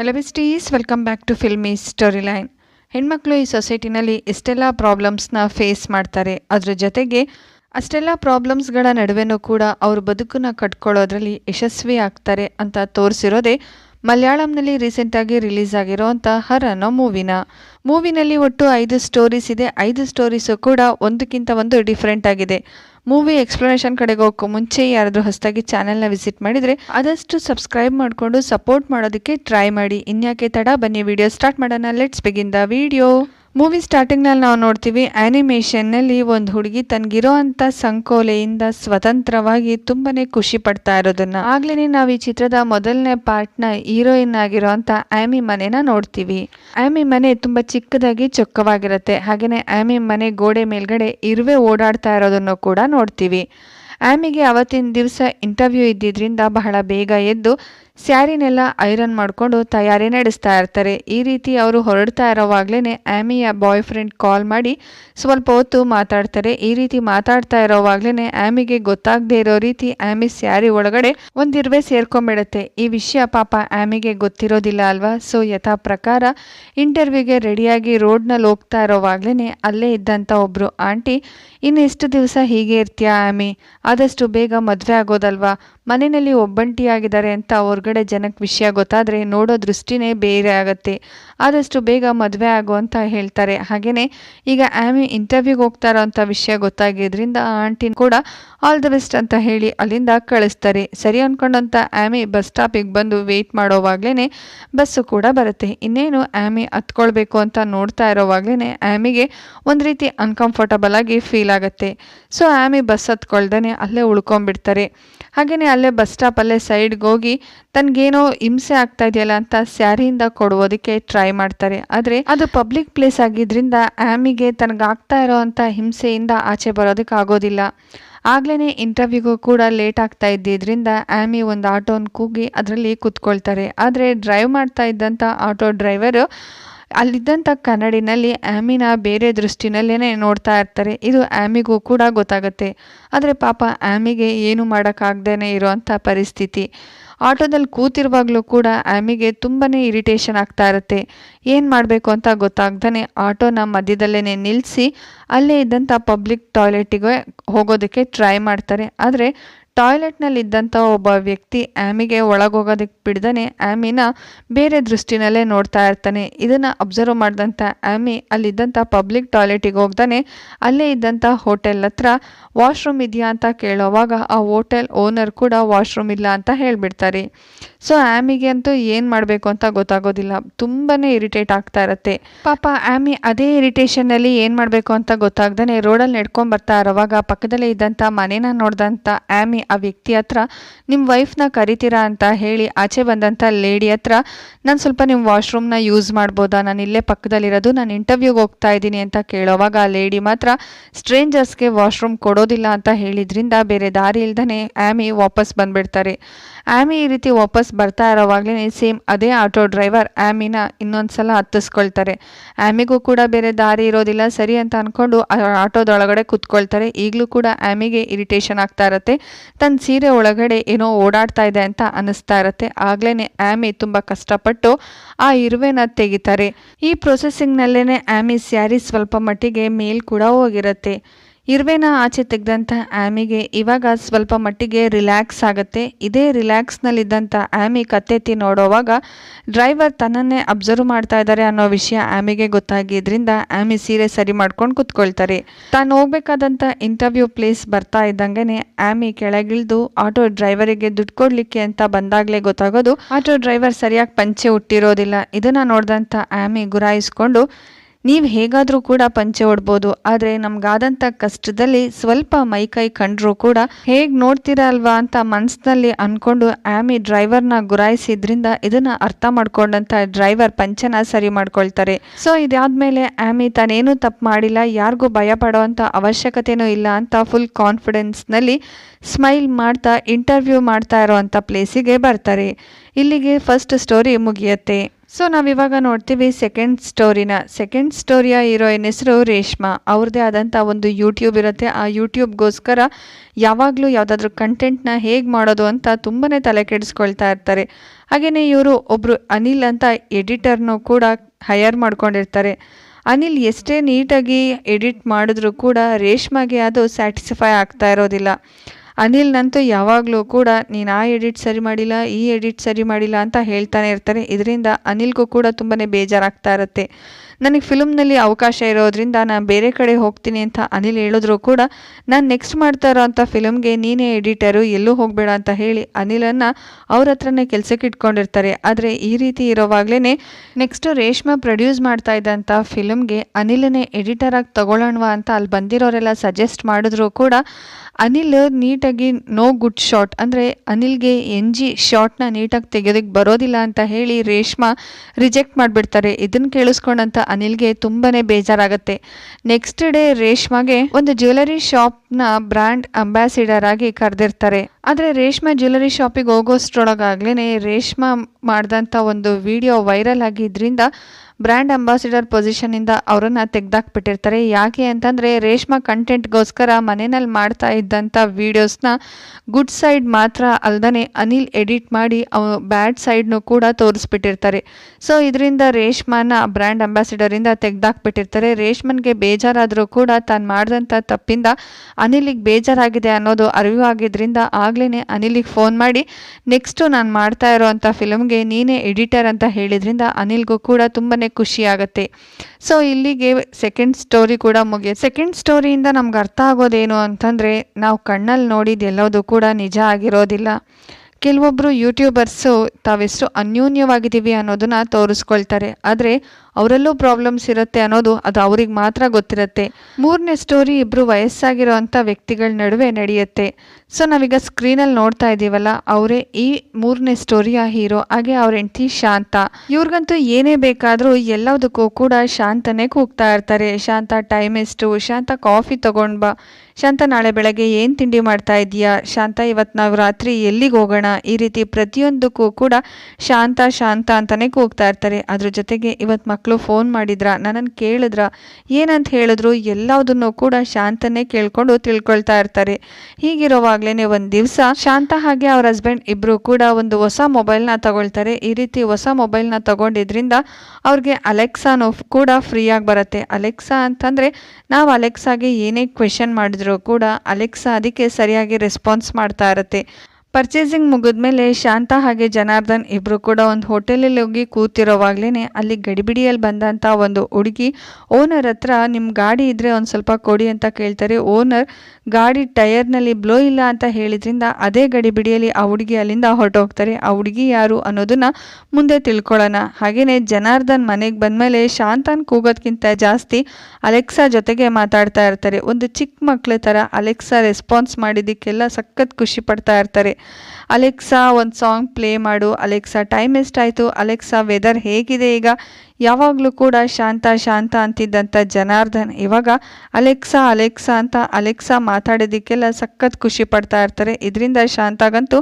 Hello besties welcome back to filmy story line ಹೆಣ್ಮಕ್ಳು ಈ ಸೊಸೈಟಿನಲ್ಲಿ ಎಷ್ಟೆಲ್ಲ ಪ್ರಾಬ್ಲಮ್ಸ್ನ ಫೇಸ್ ಮಾಡ್ತಾರೆ, ಅದ್ರ ಜೊತೆಗೆ ಅಷ್ಟೆಲ್ಲ ಪ್ರಾಬ್ಲಮ್ಸ್ಗಳ ನಡುವೆನೂ ಕೂಡ ಅವ್ರ ಬದುಕನ್ನು ಕಟ್ಕೊಳ್ಳೋದ್ರಲ್ಲಿ ಯಶಸ್ವಿ ಆಗ್ತಾರೆ ಅಂತ ತೋರಿಸಿರೋದೇ ಮಲಯಾಳಂನಲ್ಲಿ ರೀಸೆಂಟಾಗಿ ರಿಲೀಸ್ ಆಗಿರೋವಂಥ ಹರ್ ಅನ್ನೋ ಮೂವಿನ. ಮೂವಿನಲ್ಲಿ ಒಟ್ಟು ಐದು ಸ್ಟೋರೀಸ್ ಇದೆ. ಐದು ಸ್ಟೋರೀಸು ಕೂಡ ಒಂದಕ್ಕಿಂತ ಒಂದು ಡಿಫ್ರೆಂಟ್ ಆಗಿದೆ. ಮೂವಿ ಎಕ್ಸ್ಪ್ಲನೇಷನ್ ಕಡೆಗೆ ಹೋಗೋ ಮುಂಚೆ ಯಾರಾದರೂ ಹೊಸದಾಗಿ ಚಾನೆಲ್ನ ವಿಸಿಟ್ ಮಾಡಿದರೆ ಆದಷ್ಟು ಸಬ್ಸ್ಕ್ರೈಬ್ ಮಾಡಿಕೊಂಡು ಸಪೋರ್ಟ್ ಮಾಡೋದಕ್ಕೆ ಟ್ರೈ ಮಾಡಿ. ಇನ್ಯಾಕೆ ತಡ? ಬನ್ನಿ, ವಿಡಿಯೋ ಸ್ಟಾರ್ಟ್ ಮಾಡೋಣ. Let's begin the video. Movie ಸ್ಟಾರ್ಟಿಂಗ್ನಲ್ಲಿ ನಾವು ನೋಡ್ತೀವಿ ಆ್ಯನಿಮೇಷನ್ನಲ್ಲಿ ಒಂದು ಹುಡುಗಿ ತನಗಿರೋ ಅಂಥ ಸಂಕೋಲೆಯಿಂದ ಸ್ವತಂತ್ರವಾಗಿ ತುಂಬಾನೇ ಖುಷಿ ಪಡ್ತಾ ಇರೋದನ್ನ. ಆಗ್ಲೇ ನಾವು ಈ ಚಿತ್ರದ ಮೊದಲನೇ ಪಾರ್ಟ್ನ ಹೀರೋಯಿನ್ ಆಗಿರೋ ಅಂಥ ಆ್ಯಮಿ ಮನೆನ ನೋಡ್ತೀವಿ. ಆ್ಯಮಿ ಮನೆ ತುಂಬಾ ಚಿಕ್ಕದಾಗಿ ಚೊಕ್ಕವಾಗಿರುತ್ತೆ. ಹಾಗೆಯೇ ಆ್ಯಮಿ ಮನೆ ಗೋಡೆ ಮೇಲ್ಗಡೆ ಇರುವೆ ಓಡಾಡ್ತಾ ಇರೋದನ್ನು ಕೂಡ ನೋಡ್ತೀವಿ. ಆ್ಯಮಿಗೆ ಅವತ್ತಿನ ದಿವಸ ಇಂಟರ್ವ್ಯೂ ಇದ್ದಿದ್ರಿಂದ ಬಹಳ ಬೇಗ ಎದ್ದು ಸ್ಯಾರಿನೆಲ್ಲ ಐರನ್ ಮಾಡಿಕೊಂಡು ತಯಾರಿ ನಡೆಸ್ತಾ ಇರ್ತಾರೆ. ಈ ರೀತಿ ಅವರು ಹೊರಡ್ತಾ ಇರೋವಾಗ್ಲೇ ಆ್ಯಮಿಯ ಬಾಯ್ ಫ್ರೆಂಡ್ ಕಾಲ್ ಮಾಡಿ ಸ್ವಲ್ಪ ಹೊತ್ತು ಮಾತಾಡ್ತಾರೆ. ಈ ರೀತಿ ಮಾತಾಡ್ತಾ ಇರೋವಾಗ್ಲೇ ಆಮಿಗೆ ಗೊತ್ತಾಗದೆ ಇರೋ ರೀತಿ ಆ್ಯಮಿ ಸ್ಯಾರಿ ಒಳಗಡೆ ಒಂದಿರುವೆ ಸೇರ್ಕೊಂಡ್ಬಿಡುತ್ತೆ ಈ ವಿಷಯ ಪಾಪ ಆಮಿಗೆ ಗೊತ್ತಿರೋದಿಲ್ಲ ಅಲ್ವಾ? ಸೊ ಯಥಾ ಪ್ರಕಾರ ಇಂಟರ್ವ್ಯೂಗೆ ರೆಡಿಯಾಗಿ ರೋಡ್ನಲ್ಲಿ ಹೋಗ್ತಾ ಇರೋವಾಗ್ಲೇ ಅಲ್ಲೇ ಇದ್ದಂಥ ಒಬ್ಬರು ಆಂಟಿ, ಇನ್ನೆಷ್ಟು ದಿವಸ ಹೀಗೆ ಇರ್ತೀಯ ಆಮಿ? ಆದಷ್ಟು ಬೇಗ ಮದುವೆ ಆಗೋದಲ್ವಾ? ಮನೆಯಲ್ಲಿ ಒಬ್ಬಂಟಿಯಾಗಿದ್ದಾರೆ ಅಂತ ಹೊರಗಡೆ ಜನಕ್ಕೆ ವಿಷಯ ಗೊತ್ತಾದರೆ ನೋಡೋ ದೃಷ್ಟಿನೇ ಬೇರೆ ಆಗತ್ತೆ. ಆದಷ್ಟು ಬೇಗ ಮದುವೆ ಆಗು ಅಂತ ಹೇಳ್ತಾರೆ. ಹಾಗೆಯೇ ಈಗ ಆಮಿ ಇಂಟರ್ವ್ಯೂಗೆ ಹೋಗ್ತಾರೋ ಅಂತ ವಿಷಯ ಗೊತ್ತಾಗಿದ್ರಿಂದ ಆ ಆಂಟಿನ ಕೂಡ ಆಲ್ ದ ಬೆಸ್ಟ್ ಅಂತ ಹೇಳಿ ಅಲ್ಲಿಂದ ಕಳಿಸ್ತಾರೆ. ಸರಿ ಅಂದ್ಕೊಂಡಂಥ ಆಮಿ ಬಸ್ ಸ್ಟಾಪಿಗೆ ಬಂದು ವೆಯ್ಟ್ ಮಾಡೋವಾಗ್ಲೇ ಬಸ್ಸು ಕೂಡ ಬರುತ್ತೆ. ಇನ್ನೇನು ಆಮಿ ಹತ್ಕೊಳ್ಬೇಕು ಅಂತ ನೋಡ್ತಾ ಇರೋವಾಗ್ಲೇ ಆಮಿಗೆ ಒಂದು ರೀತಿ ಅನ್ಕಂಫರ್ಟಬಲ್ ಆಗಿ ಫೀಲ್ ಆಗುತ್ತೆ. ಸೊ ಆಮಿ ಬಸ್ ಹತ್ಕೊಳ್ದೇ ಅಲ್ಲೇ ಉಳ್ಕೊಂಡ್ಬಿಡ್ತಾರೆ. ಹಾಗೆಯೇ ಅಲ್ಲೇ ಬಸ್ ಸ್ಟಾಪಲ್ಲೇ ಸೈಡ್ಗೆ ಹೋಗಿ ತನಗೇನೋ ಹಿಂಸೆ ಆಗ್ತಾ ಇದೆಯಲ್ಲ ಅಂತ ಸ್ಯಾರಿಯಿಂದ ಕೊಡುವುದಕ್ಕೆ ಟ್ರೈ ಮಾಡ್ತಾರೆ. ಆದರೆ ಅದು ಪಬ್ಲಿಕ್ ಪ್ಲೇಸ್ ಆಗಿದ್ರಿಂದ ಆಮಿಗೆ ತನಗಾಗ್ತಾ ಇರೋವಂಥ ಹಿಂಸೆಯಿಂದ ಆಚೆ ಬರೋದಕ್ಕೆ ಆಗೋದಿಲ್ಲ. ಆಗ್ಲೇ ಇಂಟರ್ವ್ಯೂಗೂ ಕೂಡ ಲೇಟ್ ಆಗ್ತಾ ಇದ್ದಿದ್ರಿಂದ ಆ್ಯಮಿ ಒಂದು ಆಟೋನ ಕೂಗಿ ಅದರಲ್ಲಿ ಕೂತ್ಕೊಳ್ತಾರೆ. ಆದರೆ ಡ್ರೈವ್ ಮಾಡ್ತಾ ಇದ್ದಂಥ ಆಟೋ ಡ್ರೈವರು ಅಲ್ಲಿದ್ದಂಥ ಕನ್ನಡಿನಲ್ಲಿ ಆ್ಯಮಿನ ಬೇರೆ ದೃಷ್ಟಿನಲ್ಲೇ ನೋಡ್ತಾ ಇರ್ತಾರೆ. ಇದು ಆ್ಯಮಿಗೂ ಕೂಡ ಗೊತ್ತಾಗುತ್ತೆ. ಆದರೆ ಪಾಪ ಆ್ಯಮಿಗೆ ಏನು ಮಾಡೋಕ್ಕಾಗ್ದೇ ಇರೋವಂಥ ಪರಿಸ್ಥಿತಿ. ಆಟೋದಲ್ಲಿ ಕೂತಿರುವಾಗಲೂ ಕೂಡ ಆ್ಯಮಿಗೆ ತುಂಬಾ ಇರಿಟೇಷನ್ ಆಗ್ತಾ ಇರುತ್ತೆ. ಏನು ಮಾಡಬೇಕು ಅಂತ ಗೊತ್ತಾಗ್ದೇ ಆಟೋನ ಮಧ್ಯದಲ್ಲೇ ನಿಲ್ಲಿಸಿ ಅಲ್ಲೇ ಇದ್ದಂಥ ಪಬ್ಲಿಕ್ ಟಾಯ್ಲೆಟಿಗೆ ಹೋಗೋದಕ್ಕೆ ಟ್ರೈ ಮಾಡ್ತಾರೆ. ಆದರೆ ಟಾಯ್ಲೆಟ್ನಲ್ಲಿ ಇದ್ದಂಥ ಒಬ್ಬ ವ್ಯಕ್ತಿ ಆ್ಯಮಿಗೆ ಒಳಗೋಗೋದಕ್ಕೆ ಬಿಡ್ದನೆ ಆ್ಯಮಿನ ಬೇರೆ ದೃಷ್ಟಿನಲ್ಲೇ ನೋಡ್ತಾ ಇರ್ತಾನೆ. ಇದನ್ನು ಅಬ್ಸರ್ವ್ ಮಾಡಿದಂಥ ಆ್ಯಮಿ ಅಲ್ಲಿದ್ದಂಥ ಪಬ್ಲಿಕ್ ಟಾಯ್ಲೆಟಿಗೆ ಹೋಗ್ದಾನೆ. ಅಲ್ಲೇ ಇದ್ದಂಥ ಹೋಟೆಲ್ ಹತ್ರ ವಾಶ್ರೂಮ್ ಇದೆಯಾ ಅಂತ ಕೇಳೋವಾಗ ಆ ಹೋಟೆಲ್ ಓನರ್ ಕೂಡ ವಾಶ್ರೂಮ್ ಇಲ್ಲ ಅಂತ ಹೇಳಿಬಿಡ್ತಾರೆ. ಸೊ ಆ್ಯಮಿಗೆ ಅಂತೂ ಏನು ಮಾಡಬೇಕು ಅಂತ ಗೊತ್ತಾಗೋದಿಲ್ಲ. ತುಂಬಾ ಇರಿಟೇಟ್ ಆಗ್ತಾ ಇರತ್ತೆ. ಪಾಪ ಆ್ಯಮಿ ಅದೇ ಇರಿಟೇಷನ್ನಲ್ಲಿ ಏನು ಮಾಡಬೇಕು ಅಂತ ಗೊತ್ತಾಗ್ದೇ ರೋಡಲ್ಲಿ ನಡ್ಕೊಂಡು ಬರ್ತಾ ಇರೋವಾಗ ಪಕ್ಕದಲ್ಲೇ ಇದ್ದಂಥ ಮನೇನ ನೋಡಿದಂಥ ಆ್ಯಮಿ ಆ ವ್ಯಕ್ತಿ ಹತ್ರ ನಿಮ್ಮ ವೈಫ್ನ ಕರಿತೀರಾ ಅಂತ ಹೇಳಿ ಆಚೆ ಬಂದಂಥ ಲೇಡಿ ಹತ್ರ, ನಾನು ಸ್ವಲ್ಪ ನಿಮ್ಮ ವಾಶ್ರೂಮ್ನ ಯೂಸ್ ಮಾಡ್ಬೋದಾ? ನಾನು ಇಲ್ಲೇ ಪಕ್ಕದಲ್ಲಿರೋದು, ನಾನು ಇಂಟರ್ವ್ಯೂಗೆ ಹೋಗ್ತಾ ಇದ್ದೀನಿ ಅಂತ ಕೇಳೋವಾಗ ಆ ಲೇಡಿ ಮಾತ್ರ ಸ್ಟ್ರೇಂಜರ್ಸ್ಗೆ ವಾಶ್ರೂಮ್ ಕೊಡೋದಿಲ್ಲ ಅಂತ ಹೇಳಿದ್ರಿಂದ ಬೇರೆ ದಾರಿ ಇಲ್ದೇ ಆ್ಯಮಿ ವಾಪಸ್ ಬಂದುಬಿಡ್ತಾರೆ. ಆ್ಯಮಿ ಈ ರೀತಿ ವಾಪಸ್ ಬರ್ತಾ ಇರೋವಾಗಲೇ ಸೇಮ್ ಅದೇ ಆಟೋ ಡ್ರೈವರ್ ಆ್ಯಮಿನ ಇನ್ನೊಂದು ಸಲ ಹತ್ತಿಸ್ಕೊಳ್ತಾರೆ. ಆ್ಯಮಿಗೂ ಕೂಡ ಬೇರೆ ದಾರಿ ಇರೋದಿಲ್ಲ, ಸರಿ ಅಂತ ಅಂದ್ಕೊಂಡು ಆಟೋದೊಳಗಡೆ ಕೂತ್ಕೊಳ್ತಾರೆ. ಈಗಲೂ ಕೂಡ ಆ್ಯಮಿಗೆ ಇರಿಟೇಷನ್ ಆಗ್ತಾ ಇರತ್ತೆ. ತನ್ನ ಸೀರೆ ಒಳಗಡೆ ಏನೋ ಓಡಾಡ್ತಾ ಇದೆ ಅಂತ ಅನ್ನಿಸ್ತಾ ಇರತ್ತೆ. ಆಗ್ಲೇ ಆಮಿ ತುಂಬ ಕಷ್ಟಪಟ್ಟು ಆ ಇರುವೆನ ತೆಗಿತಾರೆ. ಈ ಪ್ರೊಸೆಸಿಂಗ್ನಲ್ಲೇ ಆಮಿ ಸ್ಯಾರಿ ಸ್ವಲ್ಪ ಮಟ್ಟಿಗೆ ಮೇಲ್ ಕೂಡ ಹೋಗಿರುತ್ತೆ. ಇರುವೆನ ಆಚೆ ತೆಗೆದಂಥ ಆ್ಯಮಿಗೆ ಇವಾಗ ಸ್ವಲ್ಪ ಮಟ್ಟಿಗೆ ರಿಲ್ಯಾಕ್ಸ್ ಆಗುತ್ತೆ. ಇದೇ ರಿಲ್ಯಾಕ್ಸ್ನಲ್ಲಿದ್ದಂಥ ಆ್ಯಮಿ ಕತ್ತೆತ್ತಿ ನೋಡೋವಾಗ ಡ್ರೈವರ್ ತನ್ನನ್ನೇ ಅಬ್ಸರ್ವ್ ಮಾಡ್ತಾ ಇದ್ದಾರೆ ಅನ್ನೋ ವಿಷಯ ಆ್ಯಮಿಗೆ ಗೊತ್ತಾಗಿದ್ದರಿಂದ ಆ್ಯಮಿ ಸೀರೆ ಸರಿ ಮಾಡ್ಕೊಂಡು ಕೂತ್ಕೊಳ್ತಾರೆ. ತಾನು ಹೋಗ್ಬೇಕಾದಂಥ ಇಂಟರ್ವ್ಯೂ ಪ್ಲೇಸ್ ಬರ್ತಾ ಇದ್ದಂಗೆ ಆ್ಯಮಿ ಕೆಳಗಿಳಿದು ಆಟೋ ಡ್ರೈವರಿಗೆ ದುಡ್ಡು ಕೊಡಲಿಕ್ಕೆ ಅಂತ ಬಂದಾಗಲೇ ಗೊತ್ತಾಗೋದು. ಆಟೋ ಡ್ರೈವರ್ ಸರಿಯಾಗಿ ಪಂಚೆ ಹುಟ್ಟಿರೋದಿಲ್ಲ ಇದನ್ನು ನೋಡಿದಂಥ ಆ್ಯಮಿ ಗುರಾಯಿಸ್ಕೊಂಡು ನೀವು ಹೇಗಾದರೂ ಕೂಡ ಪಂಚೆ ಹೊಡ್ಬೋದು ಆದರೆ ನಮಗಾದಂಥ ಕಷ್ಟದಲ್ಲಿ ಸ್ವಲ್ಪ ಮೈಕೈ ಕಂಡರೂ ಕೂಡ ಹೇಗೆ ನೋಡ್ತೀರಾ ಅಲ್ವಾ ಅಂತ ಮನಸ್ಸಿನಲ್ಲಿ ಅಂದ್ಕೊಂಡು ಆ್ಯಮಿ ಡ್ರೈವರ್ನ ಗುರಾಯಿಸಿದ್ರಿಂದ ಇದನ್ನು ಅರ್ಥ ಮಾಡ್ಕೊಂಡಂಥ ಡ್ರೈವರ್ ಪಂಚನ ಸರಿ ಮಾಡ್ಕೊಳ್ತಾರೆ. ಸೊ ಇದಾದ್ಮೇಲೆ ಆ್ಯಮಿ ತಾನೇನು ತಪ್ಪು ಮಾಡಿಲ್ಲ, ಯಾರಿಗೂ ಭಯ ಪಡೋವಂಥ ಅವಶ್ಯಕತೆಯೂ ಇಲ್ಲ ಅಂತ ಫುಲ್ ಕಾನ್ಫಿಡೆನ್ಸ್ನಲ್ಲಿ ಸ್ಮೈಲ್ ಮಾಡ್ತಾ ಇಂಟರ್ವ್ಯೂ ಮಾಡ್ತಾ ಇರೋವಂಥ ಪ್ಲೇಸಿಗೆ ಬರ್ತಾರೆ. ಇಲ್ಲಿಗೆ ಫಸ್ಟ್ ಸ್ಟೋರಿ ಮುಗಿಯುತ್ತೆ. ಸೊ ನಾವಿವಾಗ ನೋಡ್ತೀವಿ ಸೆಕೆಂಡ್ ಸ್ಟೋರಿನ ಸೆಕೆಂಡ್ ಸ್ಟೋರಿಯ ಹೀರೋಯಿನ್ ಹೆಸರು ರೇಷ್ಮಾ. ಅವ್ರದ್ದೇ ಆದಂಥ ಒಂದು ಯೂಟ್ಯೂಬ್ ಇರುತ್ತೆ. ಆ ಯೂಟ್ಯೂಬ್ಗೋಸ್ಕರ ಯಾವಾಗಲೂ ಯಾವುದಾದ್ರೂ ಕಂಟೆಂಟ್ನ ಹೇಗೆ ಮಾಡೋದು ಅಂತ ತುಂಬಾ ತಲೆ ಕೆಡಿಸ್ಕೊಳ್ತಾ ಇರ್ತಾರೆ. ಹಾಗೆಯೇ ಇವರು ಒಬ್ಬರು ಅನಿಲ್ ಅಂತ ಎಡಿಟರ್ನು ಕೂಡ ಹೈಯರ್ ಮಾಡ್ಕೊಂಡಿರ್ತಾರೆ. ಅನಿಲ್ ಎಷ್ಟೇ ನೀಟಾಗಿ ಎಡಿಟ್ ಮಾಡಿದ್ರೂ ಕೂಡ ರೇಷ್ಮಾಗೆ ಅದು ಸ್ಯಾಟಿಸ್ಫೈ ಆಗ್ತಾ ಇರೋದಿಲ್ಲ. ಅನಿಲ್ನಂತೂ ಯಾವಾಗಲೂ ಕೂಡ, ನೀನು ಆ ಎಡಿಟ್ ಸರಿ ಮಾಡಿಲ್ಲ, ಈ ಎಡಿಟ್ ಸರಿ ಮಾಡಿಲ್ಲ ಅಂತ ಹೇಳ್ತಾನೆ ಇರ್ತಾರೆ ಇದರಿಂದ ಅನಿಲ್ಗೂ ಕೂಡ ತುಂಬಾ ಬೇಜಾರಾಗ್ತಾ ಇರುತ್ತೆ. ನನಗೆ ಫಿಲಮ್ನಲ್ಲಿ ಅವಕಾಶ ಇರೋದ್ರಿಂದ ನಾನು ಬೇರೆ ಕಡೆ ಹೋಗ್ತೀನಿ ಅಂತ ಅನಿಲ್ ಹೇಳಿದ್ರು ಕೂಡ, ನಾನು ನೆಕ್ಸ್ಟ್ ಮಾಡ್ತಾ ಇರೋವಂಥ ಫಿಲಮ್ಗೆ ನೀನೇ ಎಡಿಟರು, ಎಲ್ಲೂ ಹೋಗಬೇಡ ಅಂತ ಹೇಳಿ ಅನಿಲನ್ನು ಅವ್ರ ಹತ್ರನೇ ಕೆಲಸಕ್ಕೆ ಇಟ್ಕೊಂಡಿರ್ತಾರೆ. ಆದರೆ ಈ ರೀತಿ ಇರೋವಾಗಲೇ ನೆಕ್ಸ್ಟು ರೇಷ್ಮಾ ಪ್ರೊಡ್ಯೂಸ್ ಮಾಡ್ತಾ ಇದ್ದಂಥ ಫಿಲಮ್ಗೆ ಅನಿಲನೇ ಎಡಿಟರಾಗಿ ತಗೊಳ್ಳೋಣವಾ ಅಂತ ಅಲ್ಲಿ ಬಂದಿರೋರೆಲ್ಲ ಸಜೆಸ್ಟ್ ಮಾಡಿದ್ರು ಕೂಡ ಅನಿಲ್ ನೀಟಾಗಿ ನೋ ಗುಡ್ ಶಾಟ್ ಅಂದರೆ ಅನಿಲ್ಗೆ ಎನ್ ಜಿ ಶಾಟ್ನ ನೀಟಾಗಿ ತೆಗೆಯೋದಕ್ಕೆ ಬರೋದಿಲ್ಲ ಅಂತ ಹೇಳಿ ರೇಷ್ಮಾ ರಿಜೆಕ್ಟ್ ಮಾಡಿಬಿಡ್ತಾರೆ. ಇದನ್ನು ಕೇಳಿಸ್ಕೊಂಡಂತ ಅನಿಲ್ಗೆ ತುಂಬಾ ಬೇಜಾರಾಗುತ್ತೆ. ನೆಕ್ಸ್ಟ್ ಡೇ ರೇಷ್ಮಾಗೆ ಒಂದು ಜ್ಯುವೆಲರಿ ಶಾಪ್ನ ಬ್ರ್ಯಾಂಡ್ ಅಂಬಾಸಿಡರ್ ಆಗಿ ಕರೆದಿರ್ತಾರೆ. ಆದರೆ ರೇಷ್ಮಾ ಜ್ಯುವೆಲರಿ ಶಾಪಿಗೆ ಹೋಗೋಷ್ಟ್ರೊಳಗಾಗ್ಲೇ ರೇಷ್ಮಾ ಮಾಡಿದಂಥ ಒಂದು ವಿಡಿಯೋ ವೈರಲ್ ಆಗಿದ್ರಿಂದ ಬ್ರ್ಯಾಂಡ್ ಅಂಬಾಸಿಡರ್ ಪೊಸಿಷನಿಂದ ಅವರನ್ನು ತೆಗೆದಾಕ್ಬಿಟ್ಟಿರ್ತಾರೆ. ಯಾಕೆ ಅಂತಂದರೆ ರೇಷ್ಮಾ ಕಂಟೆಂಟ್ಗೋಸ್ಕರ ಮನೆಯಲ್ಲಿ ಮಾಡ್ತಾ ಇದ್ದಂಥ ವೀಡಿಯೋಸ್ನ ಗುಡ್ ಸೈಡ್ ಮಾತ್ರ ಅಲ್ಲದೆ ಅನಿಲ್ ಎಡಿಟ್ ಮಾಡಿ ಅವ ಬ್ಯಾಡ್ ಸೈಡ್ನು ಕೂಡ ತೋರಿಸ್ಬಿಟ್ಟಿರ್ತಾರೆ. ಸೊ ಇದರಿಂದ ರೇಷ್ಮಾನ ಬ್ರ್ಯಾಂಡ್ ಅಂಬಾಸಿಡರಿಂದ ತೆಗೆದಾಕ್ಬಿಟ್ಟಿರ್ತಾರೆ. ರೇಷ್ಮನ್ಗೆ ಬೇಜಾರಾದರೂ ಕೂಡ ತಾನು ಮಾಡಿದಂಥ ತಪ್ಪಿಂದ ಅನಿಲಿಗೆ ಬೇಜಾರಾಗಿದೆ ಅನ್ನೋದು ಅರಿವು ಆಗಿದ್ದರಿಂದ ಆಗ್ಲೇ ಅನಿಲಿಗೆ ಫೋನ್ ಮಾಡಿ ನೆಕ್ಸ್ಟು ನಾನು ಮಾಡ್ತಾ ಇರೋವಂಥ ಫಿಲಮ್ಗೆ ನೀನೇ ಎಡಿಟರ್ ಅಂತ ಹೇಳಿದ್ರಿಂದ ಅನಿಲ್ಗೂ ಕೂಡ ತುಂಬಾ ಖುಷಿ ಆಗುತ್ತೆ ಸೊ ಇಲ್ಲಿಗೆ ಸೆಕೆಂಡ್ ಸ್ಟೋರಿ ಕೂಡ ಮುಗಿಯ ಸೆಕೆಂಡ್ ಸ್ಟೋರಿಯಿಂದ ನಮ್ಗೆ ಅರ್ಥ ಆಗೋದೇನು ಅಂತಂದರೆ, ನಾವು ಕಣ್ಣಲ್ಲಿ ನೋಡಿದ ಎಲ್ಲೋದು ಕೂಡ ನಿಜ ಆಗಿರೋದಿಲ್ಲ. ಕೆಲವೊಬ್ಬರು ಯೂಟ್ಯೂಬರ್ಸು ತಾವೆಷ್ಟು ಅನ್ಯೋನ್ಯವಾಗಿದ್ದೀವಿ ಅನ್ನೋದನ್ನ ತೋರಿಸ್ಕೊಳ್ತಾರೆ. ಆದರೆ ಅವರಲ್ಲೂ ಪ್ರಾಬ್ಲಮ್ಸ್ ಇರುತ್ತೆ ಅನ್ನೋದು ಅದು ಅವ್ರಿಗೆ ಮಾತ್ರ ಗೊತ್ತಿರುತ್ತೆ. ಮೂರನೇ ಸ್ಟೋರಿ ಇಬ್ಬರು ವಯಸ್ಸಾಗಿರೋ ಅಂಥ ವ್ಯಕ್ತಿಗಳ ನಡುವೆ ನಡೆಯುತ್ತೆ. ಸೊ ನಾವೀಗ ಸ್ಕ್ರೀನಲ್ಲಿ ನೋಡ್ತಾ ಇದ್ದೀವಲ್ಲ, ಅವರೇ ಈ ಮೂರನೇ ಸ್ಟೋರಿಯ ಹೀರೋ ಹಾಗೆ ಅವ್ರ ಹೆಂಡತಿ ಶಾಂತ. ಇವ್ರಿಗಂತೂ ಏನೇ ಬೇಕಾದರೂ ಎಲ್ಲದಕ್ಕೂ ಕೂಡ ಶಾಂತನೇ ಕೂಗ್ತಾ ಇರ್ತಾರೆ. ಶಾಂತ ಟೈಮ್ ಎಷ್ಟು ಶಾಂತ ಕಾಫಿ ತಗೊಂಡ್ ಬಾ ಶಾಂತ, ನಾಳೆ ಬೆಳಗ್ಗೆ ಏನು ತಿಂಡಿ ಮಾಡ್ತಾ ಇದೀಯಾ ಶಾಂತ ಇವತ್ತು ನಾವು ರಾತ್ರಿ ಎಲ್ಲಿಗೆ ಹೋಗೋಣ? ಈ ರೀತಿ ಪ್ರತಿಯೊಂದಕ್ಕೂ ಕೂಡ ಶಾಂತ ಶಾಂತ ಅಂತಲೇ ಕೂಗ್ತಾ ಇರ್ತಾರೆ. ಅದ್ರ ಜೊತೆಗೆ ಇವತ್ತು ಮಕ್ಕಳು ಫೋನ್ ಮಾಡಿದ್ರ ನನ್ನನ್ನು ಕೇಳಿದ್ರ, ಏನಂತ ಹೇಳಿದ್ರು ಎಲ್ಲದನ್ನು ಕೂಡ ಶಾಂತನೇ ಕೇಳ್ಕೊಂಡು ತಿಳ್ಕೊಳ್ತಾ ಇರ್ತಾರೆ. ಹೀಗಿರೋವಾಗ್ಲೇ ಒಂದು ದಿವಸ ಶಾಂತ ಹಾಗೆ ಅವ್ರ ಹಸ್ಬೆಂಡ್ ಇಬ್ಬರು ಕೂಡ ಒಂದು ಹೊಸ ಮೊಬೈಲ್ನ ತಗೊಳ್ತಾರೆ. ಈ ರೀತಿ ಹೊಸ ಮೊಬೈಲ್ನ ತಗೊಂಡಿದ್ರಿಂದ ಅವ್ರಿಗೆ ಅಲೆಕ್ಸಾನು ಕೂಡ ಫ್ರೀಯಾಗಿ ಬರುತ್ತೆ. ಅಲೆಕ್ಸಾ ಅಂತಂದರೆ ನಾವು ಅಲೆಕ್ಸಾಗೆ ಏನೇ ಕ್ವೆಶನ್ ಮಾಡಿದ್ರು ಕೂಡ ಅಲೆಕ್ಸಾ ಅದಕ್ಕೆ ಸರಿಯಾಗಿ ರೆಸ್ಪಾನ್ಸ್ ಮಾಡ್ತಾ ಇರುತ್ತೆ. ಪರ್ಚೇಸಿಂಗ್ ಮುಗಿದ್ಮೇಲೆ ಶಾಂತ ಹಾಗೆ ಜನಾರ್ದನ್ ಇಬ್ಬರು ಕೂಡ ಒಂದು ಹೋಟೆಲಲ್ಲಿ ಹೋಗಿ ಕೂತಿರೋವಾಗ್ಲೇ ಅಲ್ಲಿ ಗಡಿಬಿಡಿಯಲ್ಲಿ ಬಂದಂಥ ಒಂದು ಹುಡುಗಿ. ಓನರ್ ಹತ್ರ ನಿಮ್ಮ ಗಾಡಿ ಇದ್ದರೆ ಒಂದು ಸ್ವಲ್ಪ ಕೊಡಿ ಅಂತ ಕೇಳ್ತಾರೆ. ಓನರ್ ಗಾಡಿ ಟಯರ್ನಲ್ಲಿ ಬ್ಲೋ ಇಲ್ಲ ಅಂತ ಹೇಳಿದ್ರಿಂದ ಅದೇ ಗಡಿಬಿಡಿಯಲ್ಲಿ ಆ ಹುಡುಗಿ ಅಲ್ಲಿಂದ ಹೊರಟೋಗ್ತಾರೆ. ಆ ಹುಡುಗಿ ಯಾರು ಅನ್ನೋದನ್ನ ಮುಂದೆ ತಿಳ್ಕೊಳ್ಳೋಣ. ಹಾಗೆಯೇ ಜನಾರ್ದನ್ ಮನೆಗೆ ಬಂದಮೇಲೆ ಶಾಂತನ್ ಕೂಗೋದ್ಕಿಂತ ಜಾಸ್ತಿ ಅಲೆಕ್ಸಾ ಜೊತೆಗೆ ಮಾತಾಡ್ತಾ ಇರ್ತಾರೆ. ಒಂದು ಚಿಕ್ಕ ಮಕ್ಕಳ ಥರ ಅಲೆಕ್ಸಾ ರೆಸ್ಪಾನ್ಸ್ ಮಾಡಿದ್ದಕ್ಕೆಲ್ಲ ಸಖತ್ ಖುಷಿ ಪಡ್ತಾ ಇರ್ತಾರೆ. ಅಲೆಕ್ಸಾ ಒಂದು ಸಾಂಗ್ ಪ್ಲೇ ಮಾಡು. ಅಲೆಕ್ಸಾ ಟೈಮ್ ಎಷ್ಟಾಯಿತು ಅಲೆಕ್ಸಾ ವೆದರ್ ಹೇಗಿದೆ ಈಗ? ಯಾವಾಗಲೂ ಕೂಡ ಶಾಂತ ಶಾಂತ ಅಂತಿದ್ದಂಥ ಜನಾರ್ದನ್ ಇವಾಗ ಅಲೆಕ್ಸಾ ಅಲೆಕ್ಸಾ ಅಂತ ಅಲೆಕ್ಸಾ ಮಾತಾಡೋದಕ್ಕೆಲ್ಲ ಸಖತ್ ಖುಷಿ ಪಡ್ತಾ ಇರ್ತಾರೆ. ಇದರಿಂದ ಶಾಂತಾಗಂತೂ